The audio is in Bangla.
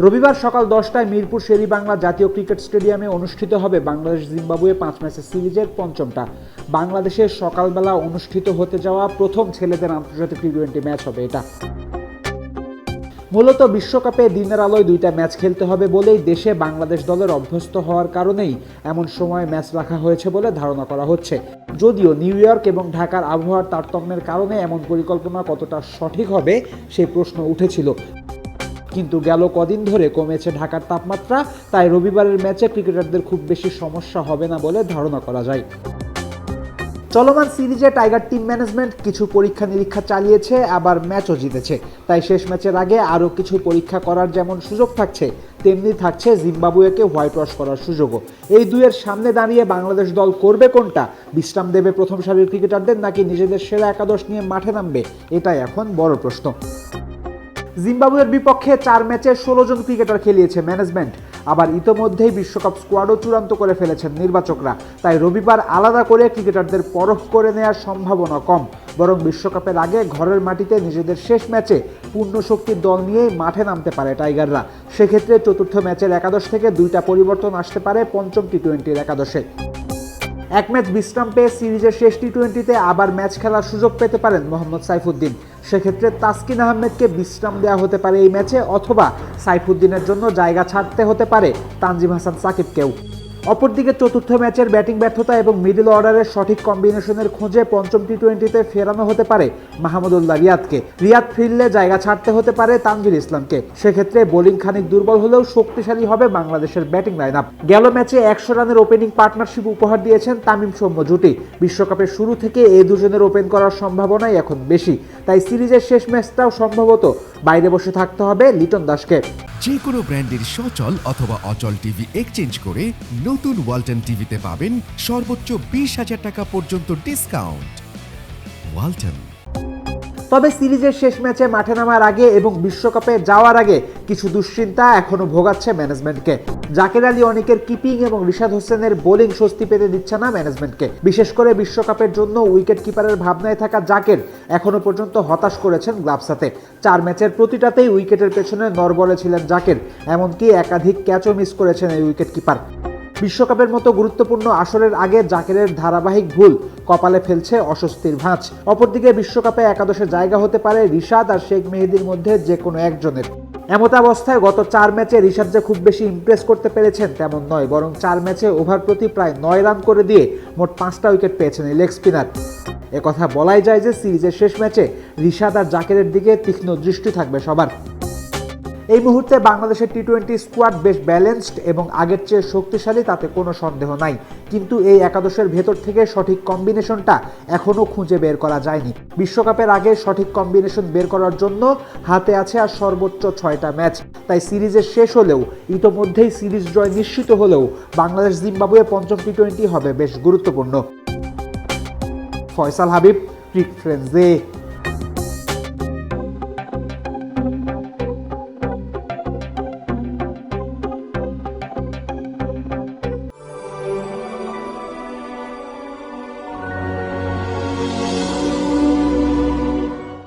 রবিবার সকাল দশটায় মিরপুর শেরি বাংলা জাতীয় ক্রিকেট স্টেডিয়ামে অনুষ্ঠিত হবে বাংলাদেশ জিম্বাবুয়ে পাঁচ ম্যাচের সিরিজের পঞ্চমটা। বাংলাদেশের সকালবেলা অনুষ্ঠিত হতে যাওয়া প্রথম ছেলেদের আন্তর্জাতিক টি টোয়েন্টি ম্যাচ হবে এটা। মূলত বিশ্বকাপে দিনের আলোয় দুইটা ম্যাচ খেলতে হবে বলেই দেশে বাংলাদেশ দলের অভ্যস্ত হওয়ার কারণেই এমন সময় ম্যাচ রাখা হয়েছে বলে ধারণা করা হচ্ছে। যদিও নিউ ইয়র্ক এবং ঢাকার আবহাওয়ার তারতম্যের কারণে এমন পরিকল্পনা কতটা সঠিক হবে সেই প্রশ্ন উঠেছিল। কিন্তু গেল কদিন ধরে কমেছে ঢাকার তাপমাত্রা, তাই রবিবারের ম্যাচে ক্রিকেটারদের খুব বেশি সমস্যা হবে না বলে ধারণা করা যায়। চলমান সিরিজে টাইগার টিম ম্যানেজমেন্ট কিছু পরীক্ষা নিরীক্ষা চালিয়েছে, আবার ম্যাচও জিতেছে। তাই শেষ ম্যাচের আগে আরও কিছু পরীক্ষা করার যেমন সুযোগ থাকছে, তেমনি থাকছে জিম্বাবুয়েকে হোয়াইট ওয়াশ করার সুযোগও। এই দুইয়ের সামনে দাঁড়িয়ে বাংলাদেশ দল করবে কোনটা? বিশ্রাম দেবে প্রথম সারির ক্রিকেটারদের নাকি নিজেদের সেরা একাদশ নিয়ে মাঠে নামবে? এটাই এখন বড় প্রশ্ন। জিম্বাবুয়ের বিপক্ষে চার ম্যাচে ষোলো জন ক্রিকেটার খেলিয়েছে ম্যানেজমেন্ট আবার ইতোমধ্যেই বিশ্বকাপ স্কোয়াডও চূড়ান্ত করে ফেলেছেন নির্বাচকরা। তাই রবিবার আলাদা করে ক্রিকেটারদের পরখ করে নেওয়ার সম্ভাবনা কম। বরং বিশ্বকাপের আগে ঘরের মাটিতে নিজেদের শেষ ম্যাচে পূর্ণ শক্তির দল নিয়েই মাঠে নামতে পারে টাইগাররা। সেক্ষেত্রে চতুর্থ ম্যাচের একাদশ থেকে দুইটা পরিবর্তন আসতে পারে পঞ্চম টি টোয়েন্টির একাদশে। এক ম্যাচ বিশ্রাম পেয়ে সিরিজের শেষ টি টোয়েন্টিতে আবার ম্যাচ খেলার সুযোগ পেতে পারেন মোহাম্মদ সাইফুদ্দিন। সেক্ষেত্রে তাসকিন আহমেদকে বিশ্রাম দেওয়া হতে পারে এই ম্যাচে, অথবা সাইফুদ্দিনের জন্য জায়গা ছাড়তে হতে পারে তানজিম হাসান সাকিবকেও। অপরদিকে চতুর্থ ম্যাচের ব্যাটিং ব্যর্থতা এবং মিডল অর্ডারের সঠিক কম্বিনেশনের খোঁজে পঞ্চম টি টোয়েন্টিতে ফেরানো হতে পারে মাহমুদুল্লাহ রিয়াদকে। রিয়াদ ফিরলে জায়গা ছাড়তে হতে পারে তানভীর ইসলামকে। সেক্ষেত্রে বোলিং খানিক দুর্বল হলেও শক্তিশালী হবে বাংলাদেশের ব্যাটিং লাইন আপ গেল ম্যাচে একশো রানের ওপেনিং পার্টনারশিপ উপহার দিয়েছেন তামিম সৌম্য জুটি। বিশ্বকাপের শুরু থেকে এই দুজনের ওপেন করার সম্ভাবনাই এখন বেশি। তাই সিরিজের শেষ ম্যাচটাও সম্ভবত বাইরে বসে থাকতে হবে লিটন দাসকে। যে কোনো ব্র্যান্ডের সচল অথবা অচল টিভি এক্সচেঞ্জ করে নতুন ওয়ালটন টিভিতে পাবেন সর্বোচ্চ বিশ হাজার টাকা পর্যন্ত ডিসকাউন্ট ওয়ালটন তবে সিরিজের শেষ ম্যাচে মাঠে নামার আগে এবং বিশ্বকাপে যাওয়ার আগে কিছু দুশ্চিন্তা এখনও ভোগাচ্ছে ম্যানেজমেন্টকে। জাকের আলী অনেকের কিপিং এবং রিশাদ হোসেনের বোলিং স্বস্তি পেতে দিচ্ছে না ম্যানেজমেন্টকে। বিশেষ করে বিশ্বকাপের জন্য উইকেট কিপারের ভাবনায় থাকা জাকের এখনও পর্যন্ত হতাশ করেছেন গ্লাভসাতে চার ম্যাচের প্রতিটাতেই উইকেটের পেছনে নরবলে ছিলেন জাকের। এমনকি একাধিক ক্যাচও মিস করেছেন এই উইকেট কিপার বিশ্বকাপের মতো গুরুত্বপূর্ণ আসরের আগে জাকেরের ধারাবাহিক ভুল কপালে ফেলছে অস্বস্তির ভাঁজ। অপরদিকে বিশ্বকাপে একাদশে জায়গা হতে পারে রিশাদ আর শেখ মেহেদির মধ্যে যে কোনো একজনের এমতাবস্থায় গত চার ম্যাচে রিশাদ যে খুব বেশি ইমপ্রেস করতে পেরেছেন তেমন নয়, বরং চার ম্যাচে ওভার প্রতি প্রায় নয় রান করে দিয়ে মোট পাঁচটা উইকেট পেয়েছেন এই লেগ স্পিনার একথা বলাই যায় যে সিরিজের শেষ ম্যাচে রিশাদ আর জাকেরের দিকে তীক্ষ্ণ দৃষ্টি থাকবে সবার। এই মুহূর্তে বাংলাদেশের টি টোয়েন্টি স্কোয়াড বেশ ব্যালেন্সড এবং আগের চেয়ে শক্তিশালী, তাতে কোনো সন্দেহ নাই। কিন্তু এই একাদশের ভেতর থেকে সঠিক কম্বিনেশনটা এখনও খুঁজে বের করা যায়নি। বিশ্বকাপের আগে সঠিক কম্বিনেশন বের করার জন্য হাতে আছে আর সর্বোচ্চ ছয়টা ম্যাচ তাই সিরিজের শেষ হলেও, ইতোমধ্যেই সিরিজ জয় নিশ্চিত হলেও বাংলাদেশ জিম্বাবুয়ে পঞ্চম টি টোয়েন্টি হবে বেশ গুরুত্বপূর্ণ। ফয়সাল হাবিব ক্রিক ফ্রেন্ডস